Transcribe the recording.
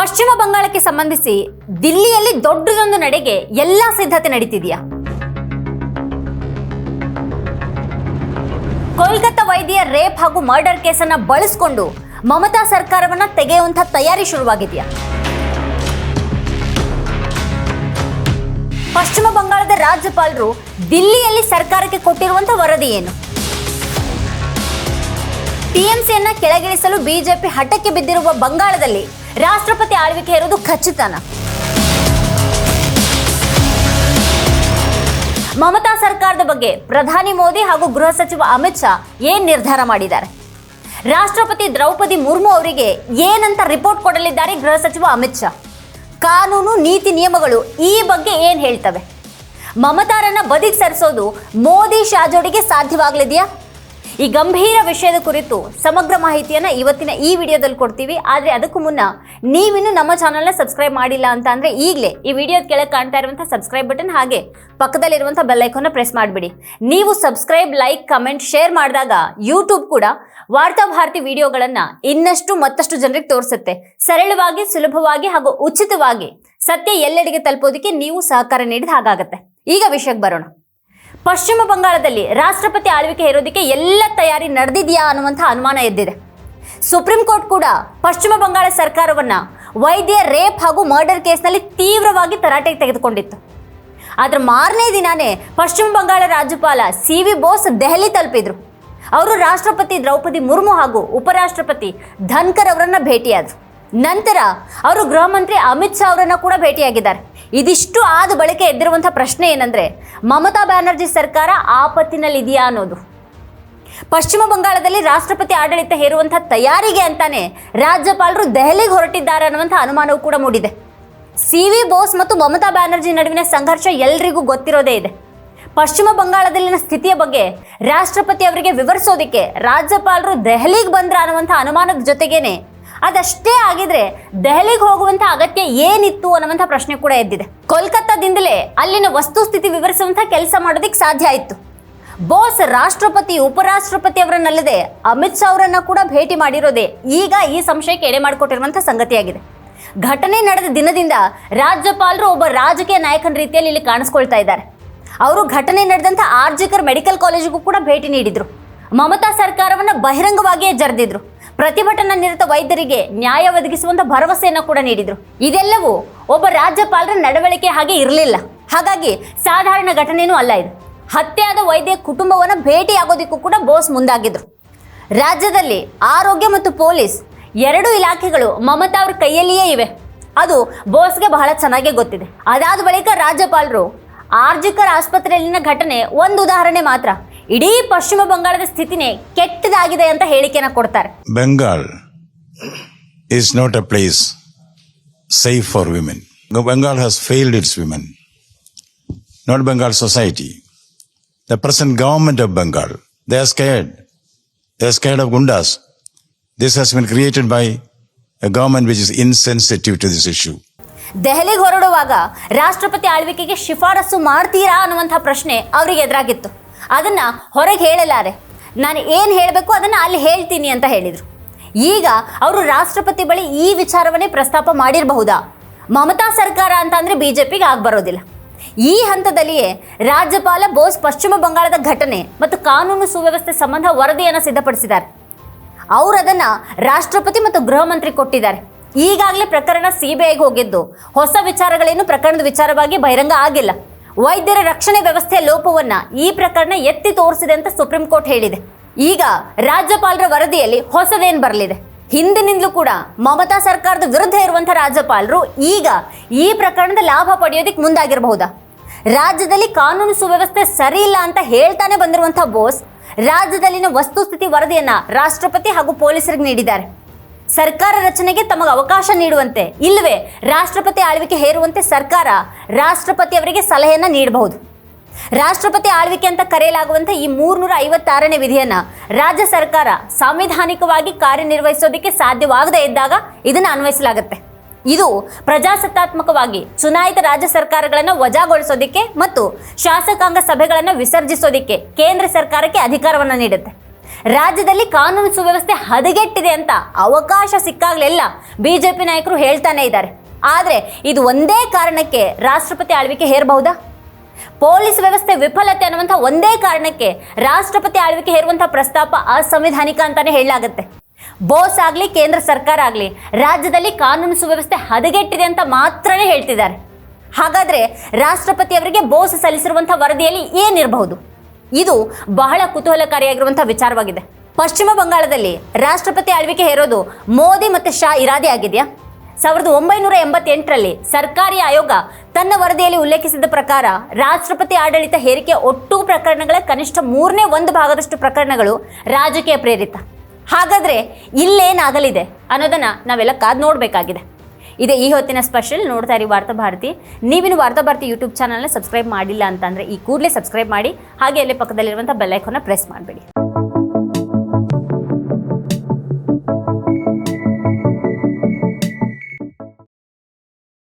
ಪಶ್ಚಿಮ ಬಂಗಾಳಕ್ಕೆ ಸಂಬಂಧಿಸಿ ದಿಲ್ಲಿಯಲ್ಲಿ ದೊಡ್ಡದೊಂದು ನಡೆಗೆ ಎಲ್ಲಾ ಸಿದ್ಧತೆ ನಡೀತಿದೆಯಾ? ಕೋಲ್ಕತ್ತಾ ವೈದ್ಯ ರೇಪ್ ಹಾಗೂ ಮರ್ಡರ್ ಕೇಸನ್ನ ಬಳಸಿಕೊಂಡು ಮಮತಾ ಸರ್ಕಾರವನ್ನ ತೆಗೆಯುವಂತಹ ತಯಾರಿ ಶುರುವಾಗಿದೆಯಾ? ಪಶ್ಚಿಮ ಬಂಗಾಳದ ರಾಜ್ಯಪಾಲರು ದಿಲ್ಲಿಯಲ್ಲಿ ಸರ್ಕಾರಕ್ಕೆ ಕೊಟ್ಟಿರುವಂತಹ ವರದಿ ಏನು? ಟಿಎಂಸಿಯನ್ನ ಕೆಳಗಿಳಿಸಲು ಬಿಜೆಪಿ ಹಠಕ್ಕೆ ಬಿದ್ದಿರುವ ಬಂಗಾಳದಲ್ಲಿ ರಾಷ್ಟ್ರಪತಿ ಆಳ್ವಿಕೆ ಇರೋದು ಖಚಿತನ. ಮಮತಾ ಸರ್ಕಾರದ ಬಗ್ಗೆ ಪ್ರಧಾನಿ ಮೋದಿ ಹಾಗೂ ಗೃಹ ಸಚಿವ ಅಮಿತ್ ಶಾ ಏನ್ ನಿರ್ಧಾರ ಮಾಡಿದ್ದಾರೆ? ರಾಷ್ಟ್ರಪತಿ ದ್ರೌಪದಿ ಮುರ್ಮು ಅವರಿಗೆ ಏನಂತ ರಿಪೋರ್ಟ್ ಕೊಡಲಿದ್ದಾರೆ ಗೃಹ ಸಚಿವ ಅಮಿತ್ ಶಾ? ಕಾನೂನು, ನೀತಿ ನಿಯಮಗಳು ಈ ಬಗ್ಗೆ ಏನ್ ಹೇಳ್ತವೆ? ಮಮತಾರನ್ನ ಬದಿಗೆ ಸರಿಸೋದು ಮೋದಿ ಶಾ ಜೋಡಿಗೆ ಸಾಧ್ಯವಾಗಲಿದೆಯಾ? ಈ ಗಂಭೀರ ವಿಷಯದ ಕುರಿತು ಸಮಗ್ರ ಮಾಹಿತಿಯನ್ನ ಇವತ್ತಿನ ಈ ವಿಡಿಯೋದಲ್ಲಿ ಕೊಡ್ತೀವಿ. ಆದ್ರೆ ಅದಕ್ಕೂ ಮುನ್ನ ನೀವಿನ್ನು ನಮ್ಮ ಚಾನಲ್ನ ಸಬ್ಸ್ಕ್ರೈಬ್ ಮಾಡಿಲ್ಲ ಅಂತ ಅಂದ್ರೆ ಈಗಲೇ ಈ ವಿಡಿಯೋದ ಕೆಳಗೆ ಕಾಣ್ತಾ ಇರುವಂತಹ ಸಬ್ಸ್ಕ್ರೈಬ್ ಬಟನ್ ಹಾಗೆ ಪಕ್ಕದಲ್ಲಿರುವಂತಹ ಬೆಲ್ ಐಕಾನ್ನ ಪ್ರೆಸ್ ಮಾಡಿಬಿಡಿ. ನೀವು ಸಬ್ಸ್ಕ್ರೈಬ್ ಲೈಕ್ ಕಮೆಂಟ್ ಶೇರ್ ಮಾಡಿದಾಗ ಯೂಟ್ಯೂಬ್ ಕೂಡ ವಾರ್ತಾ ಭಾರತಿ ವಿಡಿಯೋಗಳನ್ನ ಇನ್ನಷ್ಟು ಮತ್ತಷ್ಟು ಜನರಿಗೆ ತೋರಿಸುತ್ತೆ. ಸರಳವಾಗಿ, ಸುಲಭವಾಗಿ ಹಾಗೂ ಉಚಿತವಾಗಿ ಸತ್ಯ ಎಲ್ಲೆಡೆಗೆ ತಲುಪೋದಕ್ಕೆ ನೀವು ಸಹಕಾರ ನೀಡಿದ ಹಾಗಾಗತ್ತೆ. ಈಗ ವಿಷಯಕ್ಕೆ ಬರೋಣ. ಪಶ್ಚಿಮ ಬಂಗಾಳದಲ್ಲಿ ರಾಷ್ಟ್ರಪತಿ ಆಳ್ವಿಕೆ ಇರೋದಕ್ಕೆ ಎಲ್ಲ ತಯಾರಿ ನಡೆದಿದೆಯಾ ಅನ್ನುವಂಥ ಅನುಮಾನ ಎದ್ದಿದೆ. ಸುಪ್ರೀಂ ಕೋರ್ಟ್ ಕೂಡ ಪಶ್ಚಿಮ ಬಂಗಾಳ ಸರ್ಕಾರವನ್ನು ವೈದ್ಯ ರೇಪ್ ಹಾಗೂ ಮರ್ಡರ್ ಕೇಸ್ನಲ್ಲಿ ತೀವ್ರವಾಗಿ ತರಾಟೆಗೆ ತೆಗೆದುಕೊಂಡಿತ್ತು. ಅದರ ಮಾರನೇ ದಿನಾನೇ ಪಶ್ಚಿಮ ಬಂಗಾಳ ರಾಜ್ಯಪಾಲ ಸಿ ವಿ ಬೋಸ್ ದೆಹಲಿ ತಲುಪಿದ್ರು. ಅವರು ರಾಷ್ಟ್ರಪತಿ ದ್ರೌಪದಿ ಮುರ್ಮು ಹಾಗೂ ಉಪರಾಷ್ಟ್ರಪತಿ ಧನ್ಕರ್ ಅವರನ್ನು ಭೇಟಿಯಾದರು. ನಂತರ ಅವರು ಗೃಹ ಮಂತ್ರಿ ಅಮಿತ್ ಶಾ ಅವರನ್ನು ಕೂಡ ಭೇಟಿಯಾಗಿದ್ದಾರೆ. ಇದಿಷ್ಟು ಆದ ಬಳಿಕ ಎದ್ದಿರುವಂಥ ಪ್ರಶ್ನೆ ಏನಂದ್ರೆ, ಮಮತಾ ಬ್ಯಾನರ್ಜಿ ಸರ್ಕಾರ ಆಪತ್ತಿನಲ್ಲಿದೆಯಾ ಅನ್ನೋದು. ಪಶ್ಚಿಮ ಬಂಗಾಳದಲ್ಲಿ ರಾಷ್ಟ್ರಪತಿ ಆಡಳಿತ ಹೇರುವಂಥ ತಯಾರಿಗೆ ಅಂತಾನೆ ರಾಜ್ಯಪಾಲರು ದೆಹಲಿಗೆ ಹೊರಟಿದ್ದಾರೆ ಅನ್ನುವಂಥ ಅನುಮಾನವೂ ಕೂಡ ಮೂಡಿದೆ. ಸಿ ವಿ ಬೋಸ್ ಮತ್ತು ಮಮತಾ ಬ್ಯಾನರ್ಜಿ ನಡುವಿನ ಸಂಘರ್ಷ ಎಲ್ರಿಗೂ ಗೊತ್ತಿರೋದೇ ಇದೆ. ಪಶ್ಚಿಮ ಬಂಗಾಳದಲ್ಲಿನ ಸ್ಥಿತಿಯ ಬಗ್ಗೆ ರಾಷ್ಟ್ರಪತಿ ಅವರಿಗೆ ವಿವರಿಸೋದಕ್ಕೆ ರಾಜ್ಯಪಾಲರು ದೆಹಲಿಗೆ ಬಂದ್ರ ಅನ್ನುವಂಥ ಅನುಮಾನದ ಜೊತೆಗೇನೆ ಅದಷ್ಟೇ ಆಗಿದ್ರೆ ದೆಹಲಿಗೆ ಹೋಗುವಂತ ಅಗತ್ಯ ಏನಿತ್ತು ಅನ್ನುವಂಥ ಪ್ರಶ್ನೆ ಕೂಡ ಎದ್ದಿದೆ. ಕೋಲ್ಕತ್ತಾದಿಂದಲೇ ಅಲ್ಲಿನ ವಸ್ತುಸ್ಥಿತಿ ವಿವರಿಸುವಂತ ಕೆಲಸ ಮಾಡೋದಕ್ಕೆ ಸಾಧ್ಯ ಆಯಿತು. ಬೋಸ್ ರಾಷ್ಟ್ರಪತಿ, ಉಪರಾಷ್ಟ್ರಪತಿ ಅವರನ್ನಲ್ಲದೆ ಅಮಿತ್ ಶಾ ಅವರನ್ನ ಕೂಡ ಭೇಟಿ ಮಾಡಿರೋದೇ ಈಗ ಈ ಸಂಶಯಕ್ಕೆ ಎಡೆ ಮಾಡಿಕೊಟ್ಟಿರುವಂಥ ಸಂಗತಿಯಾಗಿದೆ. ಘಟನೆ ನಡೆದ ದಿನದಿಂದ ರಾಜ್ಯಪಾಲರು ಒಬ್ಬ ರಾಜಕೀಯ ನಾಯಕನ ರೀತಿಯಲ್ಲಿ ಇಲ್ಲಿ ಕಾಣಿಸ್ಕೊಳ್ತಾ ಇದ್ದಾರೆ. ಅವರು ಘಟನೆ ನಡೆದಂಥ ಆರ್ಜಿಕರ್ ಮೆಡಿಕಲ್ ಕಾಲೇಜಿಗೂ ಕೂಡ ಭೇಟಿ ನೀಡಿದ್ರು. ಮಮತಾ ಸರ್ಕಾರವನ್ನ ಬಹಿರಂಗವಾಗಿಯೇ ಜರೆದಿದ್ರು. ಪ್ರತಿಭಟನಾ ನಿರತ ವೈದ್ಯರಿಗೆ ನ್ಯಾಯ ಒದಗಿಸುವಂತ ಭರವಸೆಯನ್ನು ಕೂಡ ನೀಡಿದ್ರು. ಇದೆಲ್ಲವೂ ಒಬ್ಬ ರಾಜ್ಯಪಾಲರ ನಡವಳಿಕೆ ಹಾಗೆ ಇರಲಿಲ್ಲ. ಹಾಗಾಗಿ ಸಾಧಾರಣ ಘಟನೆಯೂ ಅಲ್ಲ ಇದು. ಹತ್ಯೆಯಾದ ವೈದ್ಯ ಕುಟುಂಬವನ್ನು ಭೇಟಿಯಾಗೋದಕ್ಕೂ ಕೂಡ ಬೋಸ್ ಮುಂದಾಗಿದ್ರು. ರಾಜ್ಯದಲ್ಲಿ ಆರೋಗ್ಯ ಮತ್ತು ಪೊಲೀಸ್ ಎರಡು ಇಲಾಖೆಗಳು ಮಮತಾ ಅವ್ರ ಕೈಯಲ್ಲಿಯೇ ಇವೆ. ಅದು ಬೋಸ್ಗೆ ಬಹಳ ಚೆನ್ನಾಗೇ ಗೊತ್ತಿದೆ. ಅದಾದ ಬಳಿಕ ರಾಜ್ಯಪಾಲರು ಆರ್ಜಿಕರ್ ಆಸ್ಪತ್ರೆಯಲ್ಲಿನ ಘಟನೆ ಒಂದು ಉದಾಹರಣೆ ಮಾತ್ರ. ಇಡೀ ಪಶ್ಚಿಮ ಬಂಗಾಳದ ಸ್ಥಿತಿನೇ ಕೆಟ್ಟದಾಗಿದೆ ಅಂತ ಹೇಳಿಕೆನ ಕೊಡ್ತಾರೆ Bengal is not a place safe for women. Bengal has failed its women, not Bengal society. The present government of Bengal, they are scared. They are scared of gundas. This has been created by a government which is insensitive to this issue. ದೆಹಲಿಗೆ ಹೊರಡುವಾಗ ರಾಷ್ಟ್ರಪತಿ ಆಳ್ವಿಕೆಗೆ ಶಿಫಾರಸು ಮಾಡ್ತೀರಾ ಅನ್ನುವಂಥ ಪ್ರಶ್ನೆ ಅವರಿಗೆ ಎದುರಾಗಿತ್ತು ಅದನ್ನ ಹೊರಗೆ ಹೇಳಲಾರೆ. ನಾನು ಏನು ಹೇಳಬೇಕು ಅದನ್ನು ಅಲ್ಲಿ ಹೇಳ್ತೀನಿ ಅಂತ ಹೇಳಿದರು. ಈಗ ಅವರು ರಾಷ್ಟ್ರಪತಿ ಬಳಿ ಈ ವಿಚಾರವನ್ನೇ ಪ್ರಸ್ತಾಪ ಮಾಡಿರಬಹುದಾ? ಮಮತಾ ಸರ್ಕಾರ ಅಂತ ಜೆ ಪಿಗೆ ಆಗ್ಬರೋದಿಲ್ಲ ಈ ಹಂತದಲ್ಲಿಯೇ ರಾಜ್ಯಪಾಲ ಬೋಸ್ ಪಶ್ಚಿಮ ಬಂಗಾಳದ ಘಟನೆ ಮತ್ತು ಕಾನೂನು ಸುವ್ಯವಸ್ಥೆ ಸಂಬಂಧ ವರದಿಯನ್ನು ಸಿದ್ಧಪಡಿಸಿದ್ದಾರೆ. ಅವರು ಅದನ್ನು ರಾಷ್ಟ್ರಪತಿ ಮತ್ತು ಗೃಹ ಮಂತ್ರಿ ಕೊಟ್ಟಿದ್ದಾರೆ. ಈಗಾಗಲೇ ಪ್ರಕರಣ ಸಿ ಬಿ ಐಗೆ ಹೋಗಿದ್ದು. ಹೊಸ ವಿಚಾರಗಳೇನು ಪ್ರಕರಣದ ವಿಚಾರವಾಗಿ ಬಹಿರಂಗ ಆಗಿಲ್ಲ. ವೈದ್ಯರ ರಕ್ಷಣೆ ವ್ಯವಸ್ಥೆಯ ಲೋಪವನ್ನ ಈ ಪ್ರಕರಣ ಎತ್ತಿ ತೋರಿಸಿದೆ ಅಂತ ಸುಪ್ರೀಂ ಕೋರ್ಟ್ ಹೇಳಿದೆ. ಈಗ ರಾಜ್ಯಪಾಲರ ವರದಿಯಲ್ಲಿ ಹೊಸದೇನ್ ಬರಲಿದೆ. ಹಿಂದಿನಿಂದಲೂ ಕೂಡ ಮಮತಾ ಸರ್ಕಾರದ ವಿರುದ್ಧ ಇರುವಂಥ ರಾಜ್ಯಪಾಲರು ಈಗ ಈ ಪ್ರಕರಣದ ಲಾಭ ಪಡೆಯೋದಕ್ಕೆ ಮುಂದಾಗಿರಬಹುದಾ? ರಾಜ್ಯದಲ್ಲಿ ಕಾನೂನು ಸುವ್ಯವಸ್ಥೆ ಸರಿ ಇಲ್ಲ ಅಂತ ಹೇಳ್ತಾನೆ ಬಂದಿರುವಂಥ ಬೋಸ್ ರಾಜ್ಯದಲ್ಲಿನ ವಸ್ತುಸ್ಥಿತಿ ವರದಿಯನ್ನ ರಾಷ್ಟ್ರಪತಿ ಹಾಗೂ ಪೊಲೀಸರಿಗೆ ನೀಡಿದ್ದಾರೆ. ಸರ್ಕಾರ ರಚನೆಗೆ ತಮಗೆ ಅವಕಾಶ ನೀಡುವಂತೆ, ಇಲ್ಲವೇ ರಾಷ್ಟ್ರಪತಿ ಆಳ್ವಿಕೆ ಹೇರುವಂತೆ ಸರ್ಕಾರ ರಾಷ್ಟ್ರಪತಿ ಅವರಿಗೆ ಸಲಹೆಯನ್ನು ನೀಡಬಹುದು. ರಾಷ್ಟ್ರಪತಿ ಆಳ್ವಿಕೆ ಅಂತ ಕರೆಯಲಾಗುವಂಥ ಈ ಮೂರ್ನೂರ ಐವತ್ತಾರನೇ ವಿಧಿಯನ್ನು ರಾಜ್ಯ ಸರ್ಕಾರ ಸಾಂವಿಧಾನಿಕವಾಗಿ ಕಾರ್ಯನಿರ್ವಹಿಸೋದಕ್ಕೆ ಸಾಧ್ಯವಾಗದೇ ಇದ್ದಾಗ ಇದನ್ನು ಅನ್ವಯಿಸಲಾಗುತ್ತೆ. ಇದು ಪ್ರಜಾಸತ್ತಾತ್ಮಕವಾಗಿ ಚುನಾಯಿತ ರಾಜ್ಯ ಸರ್ಕಾರಗಳನ್ನು ವಜಾಗೊಳಿಸೋದಕ್ಕೆ ಮತ್ತು ಶಾಸಕಾಂಗ ಸಭೆಗಳನ್ನು ವಿಸರ್ಜಿಸೋದಕ್ಕೆ ಕೇಂದ್ರ ಸರ್ಕಾರಕ್ಕೆ ಅಧಿಕಾರವನ್ನು ನೀಡುತ್ತೆ. ರಾಜ್ಯದಲ್ಲಿ ಕಾನೂನು ಸುವ್ಯವಸ್ಥೆ ಹದಗೆಟ್ಟಿದೆ ಅಂತ ಅವಕಾಶ ಸಿಕ್ಕಾಗಲೆಲ್ಲ ಬಿಜೆಪಿ ನಾಯಕರು ಹೇಳ್ತಾನೆ ಇದ್ದಾರೆ. ಆದರೆ ಇದು ಒಂದೇ ಕಾರಣಕ್ಕೆ ರಾಷ್ಟ್ರಪತಿ ಆಳ್ವಿಕೆ ಹೇರಬಹುದಾ? ಪೊಲೀಸ್ ವ್ಯವಸ್ಥೆ ವಿಫಲತೆ ಅನ್ನುವಂಥ ಒಂದೇ ಕಾರಣಕ್ಕೆ ರಾಷ್ಟ್ರಪತಿ ಆಳ್ವಿಕೆ ಹೇರುವಂಥ ಪ್ರಸ್ತಾಪ ಅಸಂವಿಧಾನಿಕ ಅಂತಾನೆ ಹೇಳಲಾಗುತ್ತೆ. ಬೋಸ್ ಆಗಲಿ, ಕೇಂದ್ರ ಸರ್ಕಾರ ಆಗಲಿ, ರಾಜ್ಯದಲ್ಲಿ ಕಾನೂನು ಸುವ್ಯವಸ್ಥೆ ಹದಗೆಟ್ಟಿದೆ ಅಂತ ಮಾತ್ರನೇ ಹೇಳ್ತಿದ್ದಾರೆ. ಹಾಗಾದರೆ ರಾಷ್ಟ್ರಪತಿ ಅವರಿಗೆ ಬೋಸ್ ಸಲ್ಲಿಸಿರುವಂಥ ವರದಿಯಲ್ಲಿ ಏನಿರಬಹುದು? ಇದು ಬಹಳ ಕುತೂಹಲಕಾರಿಯಾಗಿರುವಂತಹ ವಿಚಾರವಾಗಿದೆ. ಪಶ್ಚಿಮ ಬಂಗಾಳದಲ್ಲಿ ರಾಷ್ಟ್ರಪತಿ ಆಳ್ವಿಕೆ ಹೇರೋದು ಮೋದಿ ಮತ್ತು ಶಾ ಇರಾದೆ ಆಗಿದೆಯಾ? ಸಾವಿರದ ಒಂಬೈನೂರ ಎಂಬತ್ತೆಂಟರಲ್ಲಿ ಸರ್ಕಾರಿ ಆಯೋಗ ತನ್ನ ವರದಿಯಲ್ಲಿ ಉಲ್ಲೇಖಿಸಿದ ಪ್ರಕಾರ ರಾಷ್ಟ್ರಪತಿ ಆಡಳಿತ ಹೇರಿಕೆ ಒಟ್ಟು ಪ್ರಕರಣಗಳ ಕನಿಷ್ಠ ಮೂರನೇ ಒಂದು ಭಾಗದಷ್ಟು ಪ್ರಕರಣಗಳು ರಾಜಕೀಯ ಪ್ರೇರಿತ. ಹಾಗಾದರೆ ಇಲ್ಲೇನಾಗಲಿದೆ ಅನ್ನೋದನ್ನು ನಾವೆಲ್ಲ ಕಾದ್ ನೋಡಬೇಕಾಗಿದೆ. ಇದೆ ಈ ಹೊತ್ತಿನ ಸ್ಪೆಷಲ್ ನೋಡ್ತಾ ಇರಿ ವಾರ್ತಾ ಭಾರತಿ. ನೀವಿನ ವಾರ್ತಾ ಭಾರತಿ ಯೂಟ್ಯೂಬ್ ಚಾನಲ್ನ ಸಬ್ಸ್ಕ್ರೈಬ್ ಮಾಡಿಲ್ಲ ಅಂತಂದ್ರೆ ಈ ಕೂಡಲೇ ಸಬ್ಸ್ಕ್ರೈಬ್ ಮಾಡಿ, ಹಾಗೆ ಅಲ್ಲಿ ಪಕ್ಕದಲ್ಲಿರುವಂಥ ಬೆಲ್ಲೈಕೋನ ಪ್ರೆಸ್ ಮಾಡಬೇಡಿ.